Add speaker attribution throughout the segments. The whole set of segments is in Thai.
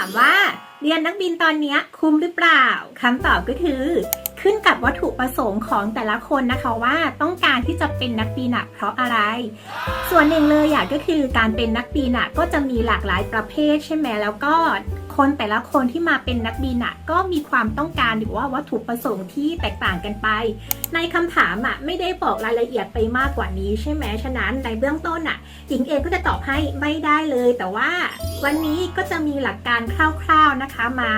Speaker 1: ามว่าเรียนนักบินตอนนี้คุ้มหรือเปล่าคำตอบก็คือ ขึ้นกับวัตถุประสงค์ของแต่ละคนนะคะว่าต้องการที่จะเป็นนักบินเพราะอะไร ส่วนหนึ่งเลยอยากก็คือการเป็นนักบินก็จะมีหลากหลายประเภทใช่ไหมแล้วก็ คนแต่ละคนที่มาเป็นนักบินอะก็มีความต้องการหรือว่าวัตถุประสงค์ที่แตกต่างกันไป ในคำถามอะไม่ได้บอกรายละเอียดไปมากกว่านี้ใช่ไหมฉะนั้นในเบื้องต้นอะหญิงเองก็จะตอบให้ไม่ได้เลย แต่ว่าวันนี้ก็จะมีหลักการคร่าวๆนะคะมา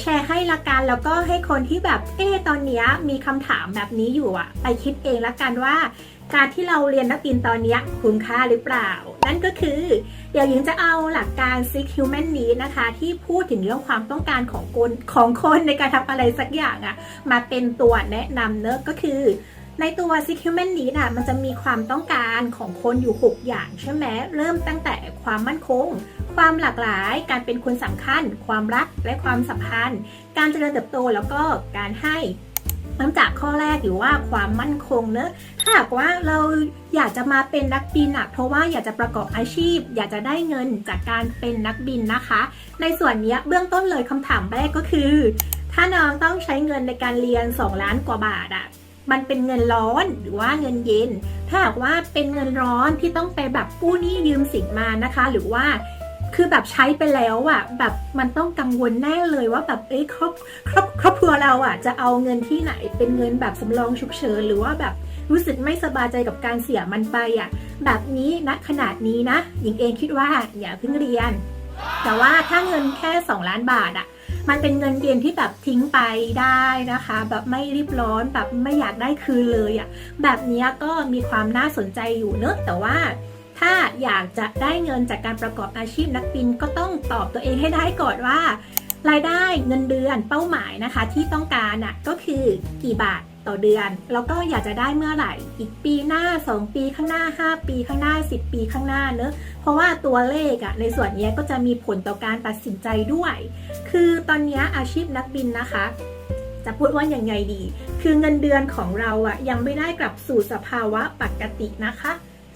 Speaker 1: แชร์ให้ละกันแล้วก็ให้คนที่แบบเอ๊ตอนนี้มีคำถามแบบนี้อยู่อะไปคิดเองละกันว่า การที่เราเรียนนักบินตอนนี้คุ้มค่าหรือเปล่า นั่นก็คือ เดี๋ยวหญิงจะเอาหลักการ Six Human Need นะคะ ที่พูดถึงเรื่องความต้องการของคนของคนในการทำอะไรสักอย่างอะมาเป็นตัวแนะนำเนอะก็คือในตัว Six Human Needs อะมันจะมีความต้องการของคนอยู่ 6 อย่างใช่ไหมเริ่มตั้งแต่ความมั่นคง ความหลากหลาย การเป็นคนสำคัญ ความรักและความสัมพันธ์ การเจริญเติบโตแล้วก็การให้ เริ่มจากข้อแรกหรือว่าความมั่นคงเนอะถ้าหากว่าเราอยากจะมาเป็นนักบินอะเพราะว่าอยากจะประกอบอาชีพ อยากจะได้เงินจากการเป็นนักบินนะคะ ในส่วนนี้เบื้องต้นเลยคำถามแรกก็คือ ถ้าน้องต้องใช้เงินในการเรียน 2 ล้านกว่าบาทอะมันเป็นเงินร้อนหรือว่าเงินเย็น ถ้าหากว่าเป็นเงินร้อนที่ต้องไปแบบกู้หนี้ยืมสินมานะคะ หรือว่า คือแบบใช้ไปแล้วอะแบบมันต้องกังวลแน่เลยว่าแบบเอ้ยครอบครอบครอบครัวเราอะจะเอาเงินที่ไหนเป็นเงินแบบสำรองฉุกเฉินหรือว่าแบบรู้สึกไม่สบายใจกับการเสียมันไปอะแบบนี้ณขนาดนี้นะหญิงเองคิดว่าอย่าเพิ่งเรียน แต่ว่าถ้าเงินแค่ 2 ล้านบาทอะมันเป็นเงินเย็นที่แบบทิ้งไปได้นะคะ แบบไม่รีบร้อนแบบไม่อยากได้คืนเลยอะแบบนี้ก็มีความน่าสนใจอยู่เนอะแต่ว่า ถ้าอยากจะได้เงินจากการประกอบอาชีพนักบินก็ต้องตอบตัวเองให้ได้ก่อนว่า รายได้เงินเดือนเป้าหมายนะคะ ที่ต้องการอะก็คือกี่บาทต่อเดือน แล้วก็อยากจะได้เมื่อไหร่ อีกปีหน้า 2 ปีข้างหน้า 5 ปีข้างหน้า 10 ปีข้างหน้าเนอะเพราะว่าตัวเลขอะในส่วนนี้ก็จะมีผลต่อการตัดสินใจด้วย คือตอนนี้อาชีพนักบินนะคะ จะพูดว่าอยังไงดี คือเงินเดือนของเราอะยังไม่ได้กลับสู่สภาวะปกตินะคะ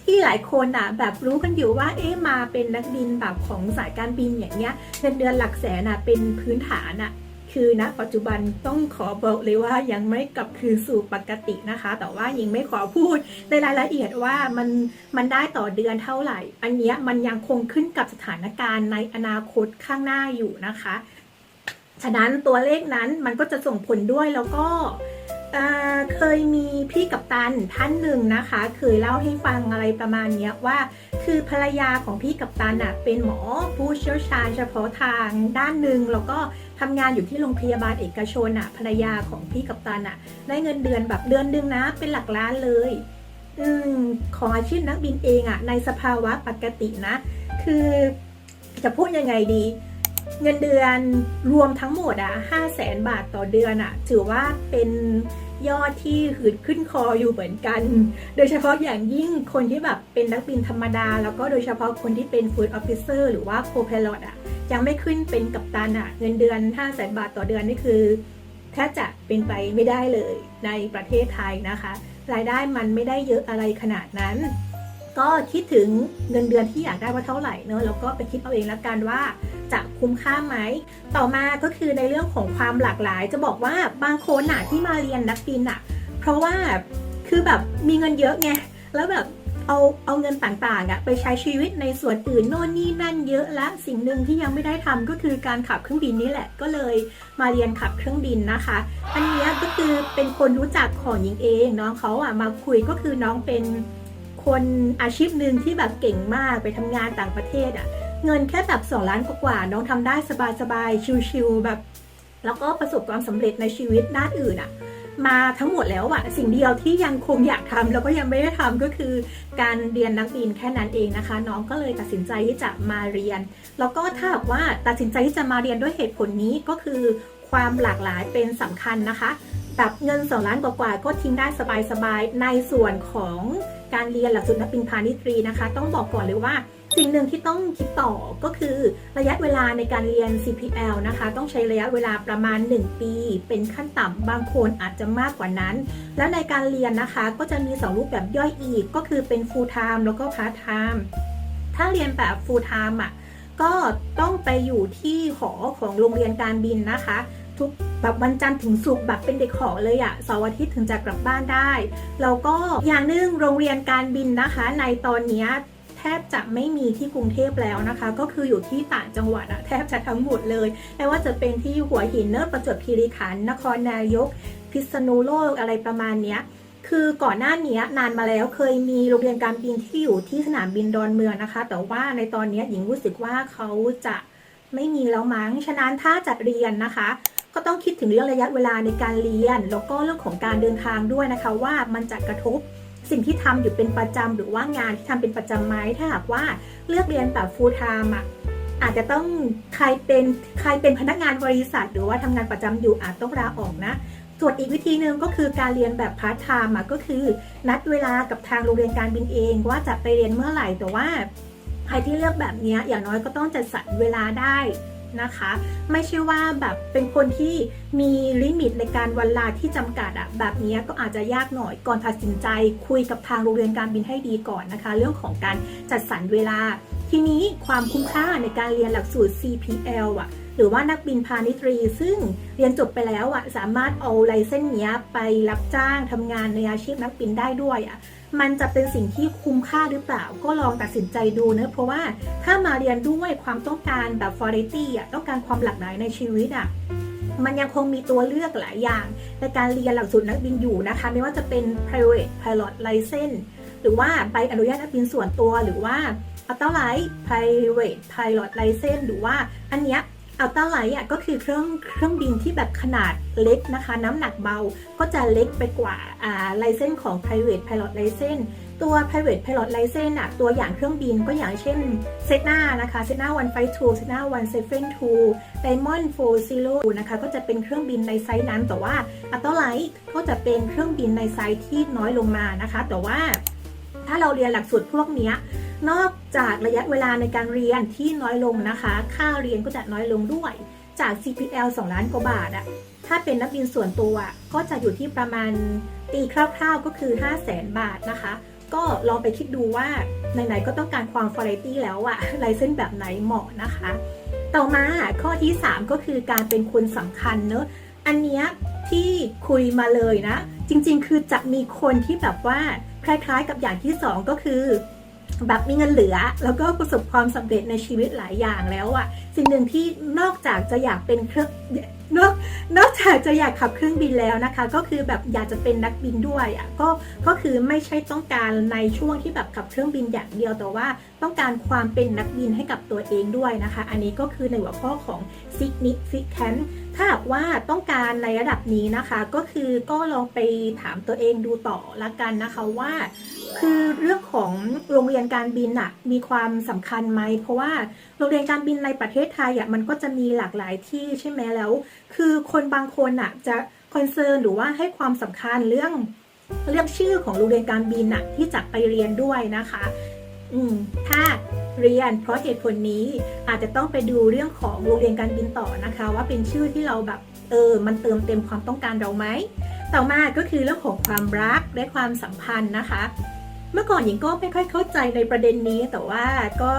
Speaker 1: ที่หลายคนอะแบบรู้กันอยู่ว่าเอ๊ะมาเป็นนักบินแบบของสายการบินอย่างเงี้ยเงินเดือนหลักแสนอะเป็นพื้นฐานอะคือณปัจจุบันต้องขอบอกเลยว่ายังไม่กลับคืนสู่ปกตินะคะ แต่ว่ายังไม่ขอพูดในรายละเอียดว่ามันมันได้ต่อเดือนเท่าไหร่ อันเนี้ยมันยังคงขึ้นกับสถานการณ์ในอนาคตข้างหน้าอยู่นะคะ ฉะนั้นตัวเลขนั้นมันก็จะส่งผลด้วยแล้วก็ เคยมีพี่กัปตันท่านหนึ่งนะคะ เคยเล่าให้ฟังอะไรประมาณนี้ว่า คือภรรยาของพี่กัปตันอะเป็นหมอผู้เชี่ยวชาญเฉพาะทางด้านหนึ่งแล้วก็ทำงานอยู่ที่โรงพยาบาลเอกชนอะภรรยาของพี่กัปตันอะ ได้เงินเดือนแบบเดือนหนึงนะ เป็นหลักล้านเลยอของอาชีพนักบินเองอะในสภาวะปกตินะ คือจะพูดยังไงดี เงินเดือนรวมทั้งหมดอะห้าแสนบาทต่อเดือนอะ ถือว่าเป็นยอดที่หืดขึ้นคออยู่เหมือนกัน โดยเฉพาะอย่างยิ่งคนที่แบบเป็นนักบินธรรมดา แล้วก็โดยเฉพาะคนที่เป็น Food Officer หรือว่า Co-pilot อะ ยังไม่ขึ้นเป็นกัปตันอะ เงินเดือน5 0 0แสนบาทต่อเดือนนี่คือแทบจะเป็นไปไม่ได้เลยในประเทศไทยนะคะ รายได้มันไม่ได้เยอะอะไรขนาดนั้น ก็คิดถึงเงินเดือนที่อยากได้ว่าเท่าไหร่เนอะแล้วก็ไปคิดเอาเองละกันว่าจะคุ้มค่าไหม ต่อมาก็คือในเรื่องของความหลากหลาย จะบอกว่าบางคนน่ะที่มาเรียนนักบินอะ เพราะว่าคือแบบมีเงินเยอะไงแล้วแบบเอาเอาเงินต่างๆอะไปใช้ชีวิตในส่วนอื่นโน่นนี่นั่นเยอะและสิ่งหนึ่งที่ยังไม่ได้ทำก็คือการขับเครื่องบินนี่แหละก็เลยมาเรียนขับเครื่องบินนะคะ อันนี้ก็คือเป็นคนรู้จักของหญิงเองน้องเขาอะมาคุยก็คือน้องเป็น คนอาชีพหนึ่งที่แบบเก่งมากไปทำงานต่างประเทศอะ เงินแค่แบบสองล้านกว่าๆน้องทำได้สบายๆชิวๆแบบ แล้วก็ประสบความสำเร็จในชีวิตด้านอื่นอะ มาทั้งหมดแล้วอะสิ่งเดียวที่ยังคงอยากทำแล้วก็ยังไม่ได้ทำก็คือ การเรียนนักบินแค่นั้นเองนะคะ น้องก็เลยตัดสินใจที่จะมาเรียน แล้วก็ถ้าหากว่าตัดสินใจที่จะมาเรียนด้วยเหตุผลนี้ก็คือความหลากหลายเป็นสำคัญนะคะ แบบเงิน 2 ล้านกว่าๆก็ทิ้งได้สบายๆ ในส่วนของการเรียนหลักสูตรนักบินพาณิชย์ตรีนะคะ ต้องบอกก่อนเลยว่าสิ่งหนึ่งที่ต้องคิดต่อก็คือระยะเวลาในการเรียน CPL นะคะ ต้องใช้ระยะเวลาประมาณ 1 ปี เป็นขั้นต่ำบางคนอาจจะมากกว่านั้น และในการเรียนนะคะก็จะมี 2 รูปแบบย่อยอีก ก็คือเป็น full time แล้วก็ part time ถ้าเรียนแบบ full time อะก็ต้องไปอยู่ที่หอของโรงเรียนการบินนะคะ ทุกแบบวันจันทร์ถึงศุกร์แบบเป็นเด็กหอเลยอะเสาร์อาทิตย์ถึงจะกลับบ้านได้แล้วก็อย่างหนึ่งโรงเรียนการบินนะคะ ในตอนนี้แทบจะไม่มีที่กรุงเทพแล้วนะคะ ก็คืออยู่ที่ต่างจังหวัดอะแทบจะทั้งหมดเลยไม่ว่าจะเป็นที่หัวหินเนิร์ประจวบคีรีขันธ์นครนายก พิษณุโลกอะไรประมาณเนี้ยคือก่อนหน้านี้นานมาแล้วเคยมีโรงเรียนการบินที่อยู่ที่สนามบินดอนเมืองนะคะ แต่ว่าในตอนนี้หญิงรู้สึกว่าเขาจะไม่มีแล้วมั้งฉะนั้นถ้าจัดเรียนนะคะ ก็ต้องคิดถึงเรื่องระยะเวลาในการเรียน แล้วก็เรื่องของการเดินทางด้วยนะคะว่ามันจะกระทบสิ่งที่ทำอยู่เป็นประจำหรือว่างานที่ทำเป็นประจำไหมถ้าหากว่าเลือกเรียนแบบ full time อะอาจจะต้องใครเป็นใครเป็นพนักงานบริษัท หรือว่าทำงานประจำอยู่อาจต้องลาออกนะ ส่วนอีกวิธีหนึ่งก็คือการเรียนแบบพาร์ทไทม์อะก็คือ นัดเวลากับทางโรงเรียนการบินเองว่าจะไปเรียนเมื่อไหร่แต่ว่า ใครที่เลือกแบบนี้อย่างน้อยก็ต้องจัดสรรเวลาได้ นะคะ ไม่ใช่ว่าแบบเป็นคนที่มีลิมิตในการวันลาที่จำกัดอะแบบนี้ก็อาจจะยากหน่อยก่อนตัดสินใจคุยกับทางโรงเรียนการบินให้ดีก่อนนะคะ เรื่องของการจัดสรรเวลา ทีนี้ความคุ้มค่าในการเรียนหลักสูตร CPL อะหรือว่านักบินพาณิชย์ตรี ซึ่งเรียนจบไปแล้วอะสามารถเอาไลเส์เนี้ไปรับจ้างทำงานในอาชีพนักบินได้ด้วยอะ มันจะเป็นสิ่งที่คุ้มค่าหรือเปล่า ก็ลองตัดสินใจดูเนะเพราะว่าถ้ามาเรียนด้วยความต้องการแบบ variety อะต้องการความหลากหลายในชีวิตอะมันยังคงมีตัวเลือกหลายอย่าง ในการเรียนหลักสูตรนักบินอยู่นะคะ ไม่ว่าจะเป็น private pilot license หรือว่าใบอนุญาตนักบินส่วนตัวหรือว่าอัลต้าไลท์ private pilot license หรือว่าอันเนี้ย อัลต้าไลท์อะก็คือเครื่องเครื่องบินที่แบบขนาดเล็กนะคะ น้ำหนักเบาก็จะเล็กไปกว่าอ่าไลเซนของ private pilot license ตัว private pilot license อะตัวอย่างเครื่องบินก็อย่างเช่น c e t n a นะคะ c e t n a 152 c e t n a 172 Diamond 40นะคะก็จะเป็นเครื่องบินในไซส์นั้น แต่ว่าอัลต้าไลท์ก็จะเป็นเครื่องบินในไซส์ที่น้อยลงมานะคะ แต่ว่าถ้าเราเรียนหลักสูตรพวกนี้ นอกจากระยะเวลาในการเรียนที่น้อยลงนะคะ ค่าเรียนก็จะน้อยลงด้วย จาก CPL 2 ล้านกว่าบาทอะถ้าเป็นนักบินส่วนตัวอะก็จะอยู่ที่ประมาณตีคร่าวๆก็คือ 5 0 0แสนบาทนะคะ ก็ลองไปคิดดูว่าไหนๆก็ต้องการความฟ a รตี้แล้วอะไลเซนแบบไหนเหมาะนะคะ ต่อมาข้อที่ 3 ก็คือการเป็นคนสำคัญเนอะอันเนี้ยที่คุยมาเลยนะ จริงๆ คือจะมีคนที่แบบว่าคล้ายๆกับอย่างที่ 2 ก็คือ แบบมีเงินเหลือ แล้วก็ประสบความสำเร็จในชีวิตหลายอย่างแล้วอะสิ่งหนึ่งที่นอกจากจะอยากเป็นเครื่องนอกนอกจากจะอยากขับเครื่องบินแล้วนะคะ ก็คือแบบอยากจะเป็นนักบินด้วยอะก็ก็คือไม่ใช่ต้องการในช่วงที่แบบขับเครื่องบินอย่างเดียวแต่ว่าต้องการความเป็นนักบินให้กับตัวเองด้วยนะคะ อันนี้ก็คือในหัวข้อของ significant ถ้าหากว่าต้องการในระดับนี้นะคะ ก็คือก็ลองไปถามตัวเองดูต่อละกันนะคะว่า คือเรื่องของโรงเรียนการบินอะมีความสำคัญไหมเพราะว่าโรงเรียนการบินในประเทศไทยอะมันก็จะมีหลากหลายที่ใช่ไหมแล้ว คือคนบางคนอะจะคอนเซิร์นหรือว่าให้ความสำคัญเรื่องเรื่องชื่อของโรงเรียนการบินอะที่จะไปเรียนด้วยนะคะ อืมถ้า เรียน เพราะเหตุผลนี้อาจจะต้องไปดูเรื่องของโรงเรียนการบินต่อนะคะ ว่าเป็นชื่อที่เราแบบเออ มันเติมเต็มความต้องการเราไหม ต่อมาก็คือเรื่องของความรักและความสัมพันธ์นะคะ เมื่อก่อนหญิงก็ไม่ค่อยเข้าใจในประเด็นนี้ แต่ว่าก็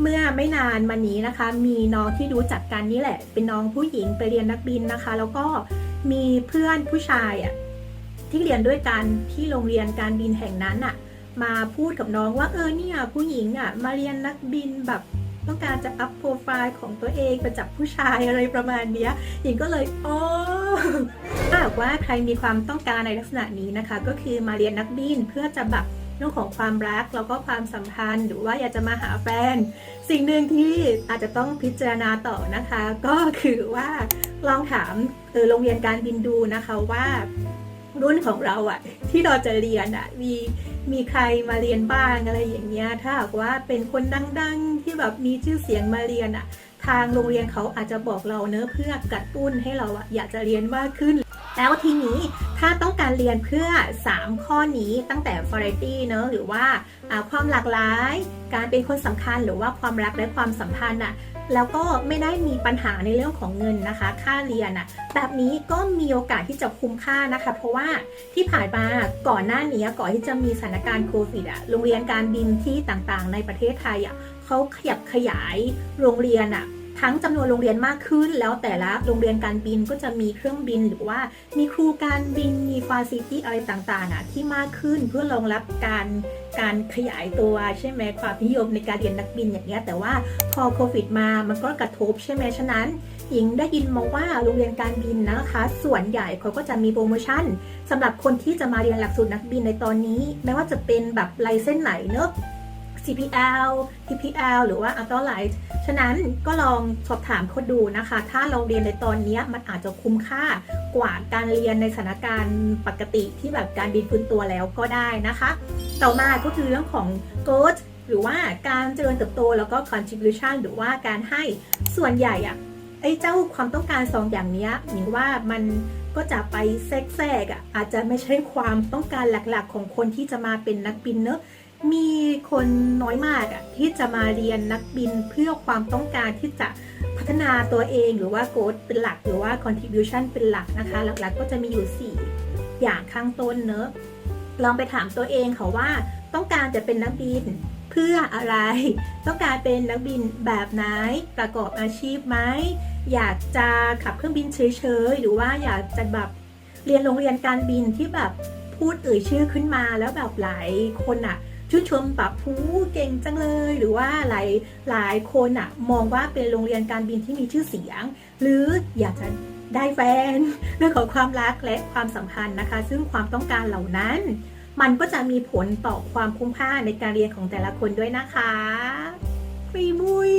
Speaker 1: เมื่อไม่นานมานี้นะคะ มีน้องที่รู้จักกันนี่แหละ เป็นน้องผู้หญิงไปเรียนนักบินนะคะ แล้วก็มีเพื่อนผู้ชายอะที่เรียนด้วยกันที่โรงเรียนการบินแห่งนั้นอะ มาพูดกับน้องว่าเออเนี่ยผู้หญิงอะมาเรียนนักบินแบบต้องการจะอัพโปรไฟล์ของตัวเองไปจับผู้ชายอะไรประมาณเนี้ยหญิงก็เลยอ๋อถ้าหากว่าใครมีความต้องการในลักษณะนี้นะคะ ก็คือมาเรียนนักบินเพื่อจะแบบเรื่องของความรักแล้วก็ความสัมพันธ์ หรือว่าอยากจะมาหาแฟน สิ่งหนึ่งที่อาจจะต้องพิจารณาต่อนะคะ ก็คือว่าลองถามเออโรงเรียนการบินดูนะคะว่ารุ่นของเราอะที่เราจะเรียนอะมี มีใครมาเรียนบ้างอะไรอย่างเงี้ยถ้าหากว่าเป็นคนดังๆที่แบบมีชื่อเสียงมาเรียนอะทางโรงเรียนเขาอาจจะบอกเราเนอะเพื่อกระตุ้นให้เราอะอยากจะเรียนมากขึ้น แล้วทีนี้ถ้าต้องการเรียนเพื่อ 3 ข้อนี้ตั้งแต่ variety เนอะหรือว่าความหลากหลาย การเป็นคนสำคัญหรือว่าความรักและความสัมพันธ์อะ แล้วก็ไม่ได้มีปัญหาในเรื่องของเงินนะคะ ค่าเรียนอะแบบนี้ก็มีโอกาสที่จะคุ้มค่านะคะ เพราะว่าที่ผ่านมาก่อนหน้านี้ก่อนที่จะมีสถานการณ์โควิดอะโรงเรียนการบินที่ต่างๆ ในประเทศไทยอะเขาขยับขยายโรงเรียนอะ ทั้งจำนวนโรงเรียนมากขึ้น แล้วแต่ละโรงเรียนการบินก็จะมีเครื่องบินหรือว่ามีครูการบินมีฟาซิลิตี้อะไรต่างๆอะที่มากขึ้นเพื่อรองรับการการขยายตัวใช่ไหมความนิยมในการเรียนนักบินอย่างเงี้ยแต่ว่าพอโควิดมามันก็กระทบใช่ไหมฉะนั้นหญิงได้ยินมาว่าโรงเรียนการบินนะคะ ส่วนใหญ่เขาก็จะมีโปรโมชั่นสำหรับคนที่จะมาเรียนหลักสูตรนักบินในตอนนี้ ไม่ว่าจะเป็นแบบไลเส้นไหนเนอะ CPL TPL หรือว่า Ultra Light ฉะนั้นก็ลองสอบถามเขาดูนะคะ ถ้าเราเรียนในตอนนี้มันอาจจะคุ้มค่ากว่าการเรียนในสถานการณ์ปกติที่แบบการบินพื้นตัวแล้วก็ได้นะคะ ต่อมาก็คือเรื่องของ growth หรือว่าการเจริญเติบโตแล้วก็ contribution หรือว่าการให้ส่วนใหญ่อะไอ้เจ้าความต้องการสองอย่างนี้หญิงว่ามันก็จะไปแทรกๆอะอาจจะไม่ใช่ความต้องการหลักๆของคนที่จะมาเป็นนักบินเนอะ มีคนน้อยมากอะที่จะมาเรียนนักบินเพื่อความต้องการที่จะพัฒนาตัวเองหรือว่า growth เป็นหลักหรือว่า contribution เป็นหลักนะคะ หลักๆก็จะมีอยู่ 4 อย่างข้างต้นเนอะลองไปถามตัวเองค่ะว่าต้องการจะเป็นนักบินเพื่ออะไร ต้องการเป็นนักบินแบบไหนประกอบอาชีพไหมอยากจะขับเครื่องบินเฉยๆหรือว่าอยากจะแบบเรียนโรงเรียนการบินที่แบบพูดเอ่ยชื่อขึ้นมาแล้วแบบหลายคนอะ ชื่นชมแบบผูเก่งจังเลย หรือว่าหลายหลายคนอะมองว่าเป็นโรงเรียนการบินที่มีชื่อเสียง หรืออยากจะได้แฟน เรื่องของความรักและความสัมพันธ์นะคะ ซึ่งความต้องการเหล่านั้น มันก็จะมีผลต่อความคุ้มค่าในการเรียนของแต่ละคนด้วยนะคะฟรีมุย